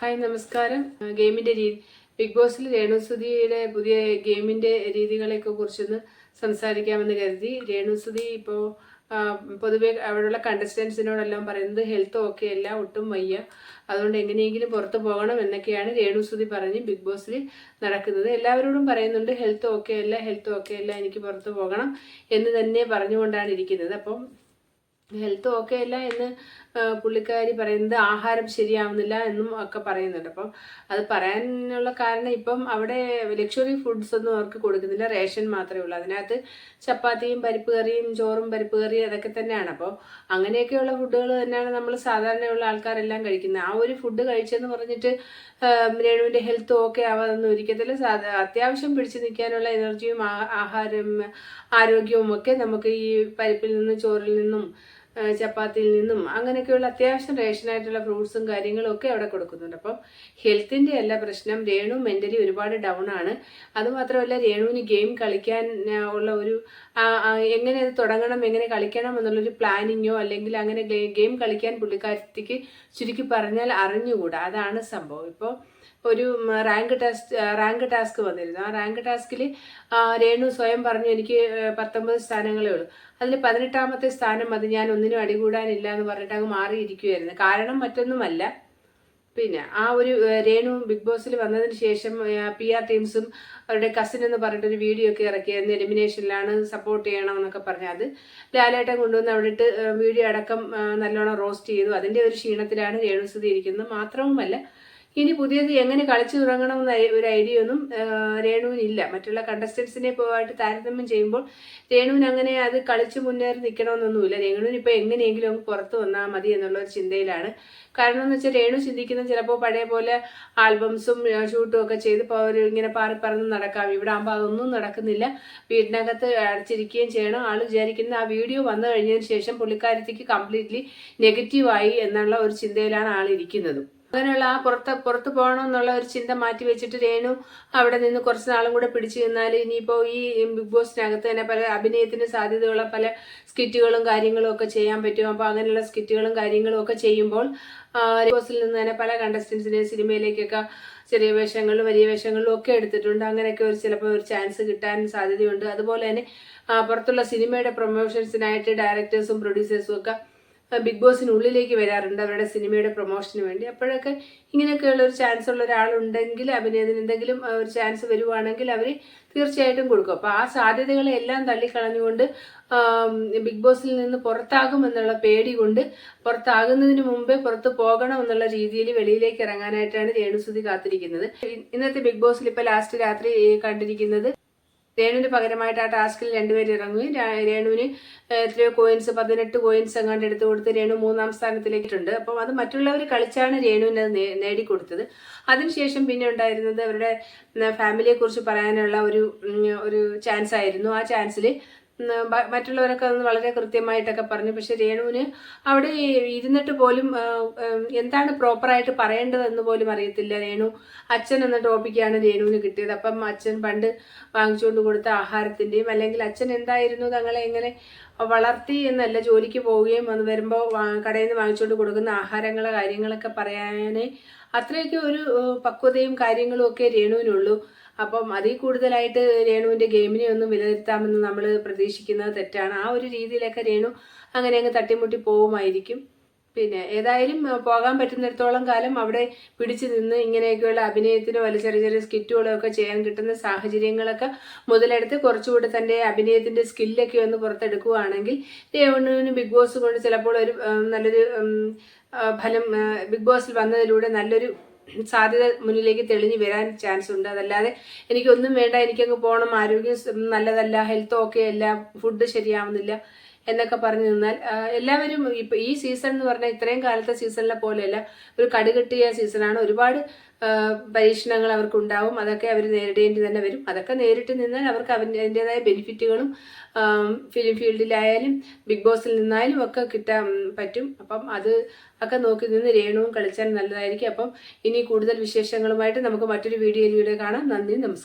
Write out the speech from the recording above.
Hi നമസ്കാരം. ഗെയിമിന്റെ രീതി ബിഗ് ബോസിൽ രേണുസുതിയുടെ പുതിയ ഗെയിമിന്റെ രീതികളെയൊക്കെ കുറിച്ചൊന്ന് സംസാരിക്കാമെന്ന് കരുതി. രേണുസുതി ഇപ്പോൾ പൊതുവേ അവിടെയുള്ള കണ്ടസ്റ്റൻസിനോടെല്ലാം പറയുന്നത് ഹെൽത്ത് ഓക്കെ അല്ല ഒട്ടും വയ്യ. അതുകൊണ്ട് എങ്ങനെയെങ്കിലും പുറത്തു പോകണം എന്നൊക്കെയാണ് രേണുസുതി പറഞ്ഞ് ബിഗ് ബോസിൽ നടക്കുന്നത്. എല്ലാവരോടും പറയുന്നുണ്ട് ഹെൽത്ത് ഓക്കെ അല്ല ഹെൽത്ത് ഓക്കെ അല്ല എനിക്ക് പുറത്തു പോകണം എന്ന് തന്നെ പറഞ്ഞുകൊണ്ടാണ് ഇരിക്കുന്നത്. അപ്പം ഹെൽത്ത് ഓക്കെ അല്ല എന്ന് പുള്ളിക്കാരി പറയുന്നത് ആഹാരം ശരിയാവുന്നില്ല എന്നും ഒക്കെ പറയുന്നുണ്ട്. അപ്പം അത് പറയാനുള്ള കാരണം ഇപ്പം അവിടെ ലക്ഷറി ഫുഡ്സ് ഒന്നും അവർക്ക് കൊടുക്കുന്നില്ല. റേഷൻ മാത്രമേ ഉള്ളൂ. അതിനകത്ത് ചപ്പാത്തിയും പരിപ്പ് കറിയും ചോറും പരിപ്പ് കറിയും അതൊക്കെ തന്നെയാണ്. അപ്പോൾ അങ്ങനെയൊക്കെയുള്ള ഫുഡുകൾ തന്നെയാണ് നമ്മൾ സാധാരണയുള്ള ആൾക്കാരെല്ലാം കഴിക്കുന്നത്. ആ ഒരു ഫുഡ് കഴിച്ചെന്ന് പറഞ്ഞിട്ട് രേണുവിന്റെ ഹെൽത്ത് ഓക്കെ ആവാതൊന്നും ഒരിക്കത്തില്ല സാധാ അത്യാവശ്യം പിടിച്ചു നിൽക്കാനുള്ള എനർജിയും ആഹാരം ആരോഗ്യവും ഒക്കെ നമുക്ക് ഈ പരിപ്പിൽ നിന്നും ചോറിൽ നിന്നും ചപ്പാത്തിയിൽ നിന്നും അങ്ങനെയൊക്കെയുള്ള അത്യാവശ്യം റേഷനായിട്ടുള്ള ഫ്രൂട്ട്സും കാര്യങ്ങളും ഒക്കെ അവിടെ കൊടുക്കുന്നുണ്ട്. അപ്പം ഹെൽത്തിന്റെ അല്ല പ്രശ്നം. രേണു മെന്റലി ഒരുപാട് ഡൗൺ ആണ്. അതുമാത്രമല്ല രേണുവിന് ഗെയിം കളിക്കാൻ ഉള്ള ഒരു എങ്ങനെ അത് തുടങ്ങണം എങ്ങനെ കളിക്കണം എന്നുള്ളൊരു പ്ലാനിങ്ങോ അല്ലെങ്കിൽ അങ്ങനെ ഗെയിം കളിക്കാൻ പുള്ളിക്കാരത്തിക്ക് ചുരുക്കി പറഞ്ഞാൽ അറിഞ്ഞുകൂടാ. അതാണ് സംഭവം. ഇപ്പോൾ ഒരു റാങ്ക് ടാസ്ക് റാങ്ക് ടാസ്ക് വന്നിരുന്നു. ആ റാങ്ക് ടാസ്കിൽ രേണു സ്വയം പറഞ്ഞു എനിക്ക് പത്തൊമ്പത് സ്ഥാനങ്ങളേ ഉള്ളൂ. അതിൽ പതിനെട്ടാമത്തെ സ്ഥാനം അത് ഞാൻ ഒന്നിനും അടികൂടാനില്ല എന്ന് പറഞ്ഞിട്ട് അങ്ങ് മാറിയിരിക്കുമായിരുന്നു കാരണം മറ്റൊന്നുമല്ല. പിന്നെ ആ ഒരു രേണു ബിഗ് ബോസിൽ വന്നതിന് ശേഷം പി ആർ ടീംസും അവരുടെ കസിൻ എന്ന് പറഞ്ഞിട്ടൊരു വീഡിയോ ഒക്കെ ഇറക്കിയായിരുന്നു എലിമിനേഷനിലാണ് സപ്പോർട്ട് ചെയ്യണം എന്നൊക്കെ പറഞ്ഞ് അത് ലാലേട്ടൻ കൊണ്ടുവന്ന് അവിടെയിട്ട് വീഡിയോ അടക്കം നല്ലോണം റോസ്റ്റ് ചെയ്തു. അതിന്റെ ഒരു ക്ഷീണത്തിലാണ് രേണു സ്ഥിതി ഇരിക്കുന്നത് മാത്രവുമല്ല ഇനി പുതിയത് എങ്ങനെ കളിച്ചു തുടങ്ങണമെന്ന ഒരു ഐഡിയ ഒന്നും രേണുവിനില്ല മറ്റുള്ള കണ്ടസ്റ്റൻസിനെ പോയിട്ട് താരതമ്യം ചെയ്യുമ്പോൾ രേണുവിന് അങ്ങനെ അത് കളിച്ച് മുന്നേറി നിൽക്കണമെന്നൊന്നുമില്ല. രേണുവിന് ഇപ്പോൾ എങ്ങനെയെങ്കിലും അങ്ങ് പുറത്ത് വന്നാൽ മതി എന്നുള്ള ഒരു ചിന്തയിലാണ്. കാരണം എന്ന് വെച്ചാൽ രേണു ചിന്തിക്കുന്നത് ചിലപ്പോൾ പഴയ പോലെ ആൽബംസും ഷൂട്ടും ഒക്കെ ചെയ്ത് ഇങ്ങനെ പാറി പറന്ന് നടക്കാം. ഇവിടെ ആകുമ്പോൾ അതൊന്നും നടക്കുന്നില്ല. വീടിനകത്ത് അടച്ചിരിക്കുകയും ചെയ്യണം. ആൾ വിചാരിക്കുന്ന ആ വീഡിയോ വന്നു കഴിഞ്ഞതിന് ശേഷം പുള്ളിക്കാരത്തേക്ക് കംപ്ലീറ്റ്ലി നെഗറ്റീവായി എന്നുള്ള ഒരു ചിന്തയിലാണ് ആൾ ഇരിക്കുന്നത് അങ്ങനെയുള്ള ആ പുറത്ത് പുറത്ത് പോകണം എന്നുള്ള ഒരു ചിന്ത മാറ്റി വെച്ചിട്ട് രേണു അവിടെ നിന്ന് കുറച്ച് നാളും കൂടെ പിടിച്ചു നിന്നാൽ ഇനിയിപ്പോൾ ഈ ബിഗ് ബോസിനകത്ത് തന്നെ പല അഭിനയത്തിന് സാധ്യതയുള്ള പല സ്കിറ്റുകളും കാര്യങ്ങളും ഒക്കെ ചെയ്യാൻ പറ്റും. അപ്പോൾ അങ്ങനെയുള്ള സ്കിറ്റുകളും കാര്യങ്ങളും ഒക്കെ ചെയ്യുമ്പോൾ ബിഗ് ബോസിൽ നിന്ന് തന്നെ പല കണ്ടസ്റ്റൻസിനെ സിനിമയിലേക്കൊക്കെ ചെറിയ വേഷങ്ങളിലും വലിയ വേഷങ്ങളിലും ഒക്കെ എടുത്തിട്ടുണ്ട്. അങ്ങനെയൊക്കെ ഒരു ചിലപ്പോൾ ഒരു ചാൻസ് കിട്ടാൻ സാധ്യതയുണ്ട്. അതുപോലെ തന്നെ പുറത്തുള്ള സിനിമയുടെ പ്രൊമോഷൻസിനായിട്ട് ഡയറക്ടേഴ്സും പ്രൊഡ്യൂസേഴ്സും ഒക്കെ ബിഗ് ബോസിനുള്ളിലേക്ക് വരാറുണ്ട് അവരുടെ സിനിമയുടെ പ്രൊമോഷന് വേണ്ടി. അപ്പോഴൊക്കെ ഇങ്ങനെയൊക്കെയുള്ള ഒരു ചാൻസ് ഉള്ള ഒരാളുണ്ടെങ്കിൽ അഭിനയത്തിന് എന്തെങ്കിലും ഒരു ചാൻസ് വരുവാണെങ്കിൽ അവർ തീർച്ചയായിട്ടും കൊടുക്കും. അപ്പോൾ ആ സാധ്യതകളെ എല്ലാം തള്ളിക്കളഞ്ഞുകൊണ്ട് ബിഗ് ബോസിൽ നിന്ന് പുറത്താകും എന്നുള്ള പേടി കൊണ്ട് പുറത്താകുന്നതിന് മുമ്പേ പുറത്ത് പോകണം എന്നുള്ള രീതിയിൽ വെളിയിലേക്ക് ഇറങ്ങാനായിട്ടാണ് രേണുസുതി കാത്തിരിക്കുന്നത്. ഇന്നത്തെ ബിഗ് ബോസിൽ ഇപ്പോൾ ലാസ്റ്റ് രാത്രി കണ്ടിരിക്കുന്നത് രേണുവിന് പകരമായിട്ട് ആ ടാസ്കിൽ രണ്ടുപേരും ഇറങ്ങി. രേണുവിന് എത്രയോ കോയിൻസ് പതിനെട്ട് കോയിൻസ് എങ്ങാണ്ട് എടുത്തു കൊടുത്ത് രേണു മൂന്നാം സ്ഥാനത്തിലേക്കിട്ടുണ്ട്. അപ്പം അത് മറ്റുള്ളവർ കളിച്ചാണ് രേണുവിന് അത് നേടിക്കൊടുത്തത്. അതിനുശേഷം പിന്നെ ഉണ്ടായിരുന്നത് അവരുടെ ഫാമിലിയെ കുറിച്ച് പറയാനുള്ള ഒരു ഒരു ചാൻസ് ആയിരുന്നു. ആ ചാൻസിൽ മറ്റുള്ളവരൊക്കെ അന്ന് വളരെ കൃത്യമായിട്ടൊക്കെ പറഞ്ഞു. പക്ഷെ രേണുവിന് അവിടെ ഇരുന്നിട്ട് പോലും എന്താണ് പ്രോപ്പറായിട്ട് പറയേണ്ടതെന്ന് പോലും അറിയത്തില്ല. രേണു അച്ഛൻ എന്ന ടോപ്പിക്കാണ് രേണുവിന് കിട്ടിയത്. അപ്പം അച്ഛൻ പണ്ട് വാങ്ങിച്ചുകൊണ്ട് കൊടുത്ത ആഹാരത്തിന്റെയും അല്ലെങ്കിൽ അച്ഛൻ എന്തായിരുന്നു തങ്ങളെ എങ്ങനെ വളർത്തി എന്നല്ല ജോലിക്ക് പോവുകയും വന്ന് വരുമ്പോൾ കടയിൽ നിന്ന് വാങ്ങിച്ചുകൊണ്ട് കൊടുക്കുന്ന ആഹാരങ്ങളെ കാര്യങ്ങളൊക്കെ പറയാനേ അത്രയൊക്കെ ഒരു പക്വതയും കാര്യങ്ങളും ഒക്കെ രേണുവിനുള്ളൂ. അപ്പം അതിൽ കൂടുതലായിട്ട് രേണുവിന്റെ ഗെയിമിനെ ഒന്നും വിലയിരുത്താമെന്ന് നമ്മൾ പ്രതീക്ഷിക്കുന്നത് തെറ്റാണ്. ആ ഒരു രീതിയിലൊക്കെ രേണു അങ്ങനെ അങ്ങ് തട്ടിമുട്ടി പോവുമായിരിക്കും. പിന്നെ ഏതായാലും പോകാൻ പറ്റുന്നിടത്തോളം കാലം അവിടെ പിടിച്ചു നിന്ന് ഇങ്ങനെയൊക്കെയുള്ള അഭിനയത്തിനോ വല്ല ചെറിയ ചെറിയ സ്കിറ്റുകളോ ഒക്കെ ചെയ്യാൻ കിട്ടുന്ന സാഹചര്യങ്ങളൊക്കെ മുതലെടുത്ത് കുറച്ചുകൂടി തന്റെ അഭിനയത്തിന്റെ സ്കില്ലൊക്കെ ഒന്ന് പുറത്തെടുക്കുകയാണെങ്കിൽ ദേവണ്ണുവിന് ബിഗ് ബോസ് കൊണ്ട് ചിലപ്പോൾ ഒരു നല്ലൊരു ഫലം ബിഗ് ബോസിൽ വന്നതിലൂടെ നല്ലൊരു സാധ്യത മുന്നിലേക്ക് തെളിഞ്ഞു വരാൻ ചാൻസ് ഉണ്ട്. അതല്ലാതെ എനിക്കൊന്നും വേണ്ട എനിക്കങ്ങ് പോകണം ആരോഗ്യം നല്ലതല്ല ഹെൽത്ത് ഓക്കെ അല്ല ഫുഡ് ശരിയാവുന്നില്ല എന്നൊക്കെ പറഞ്ഞു നിന്നാൽ എല്ലാവരും ഇപ്പൊ ഈ സീസൺ എന്ന് പറഞ്ഞാൽ ഇത്രയും കാലത്തെ സീസണിലെ പോലെയല്ല ഒരു കടുകെട്ടിയ സീസണാണ് ഒരുപാട് പരീക്ഷണങ്ങൾ അവർക്ക് ഉണ്ടാവും അതൊക്കെ അവർ നേരിടേണ്ടി തന്നെ വരും. അതൊക്കെ നേരിട്ട് നിന്നാൽ അവർക്ക് അതിന്റെതായ ബെനിഫിറ്റുകളും ഫിലിം ഫീൽഡിലായാലും ബിഗ് ബോസിൽ നിന്നായാലും ഒക്കെ കിട്ടാൻ പറ്റും. അപ്പം അത് ഒക്കെ നോക്കി നിന്ന് രേണുവും കളിച്ചാൽ നല്ലതായിരിക്കും. അപ്പം ഇനി കൂടുതൽ വിശേഷങ്ങളുമായിട്ട് നമുക്ക് മറ്റൊരു വീഡിയോയിലൂടെ കാണാം. നന്ദി നമസ്കാരം.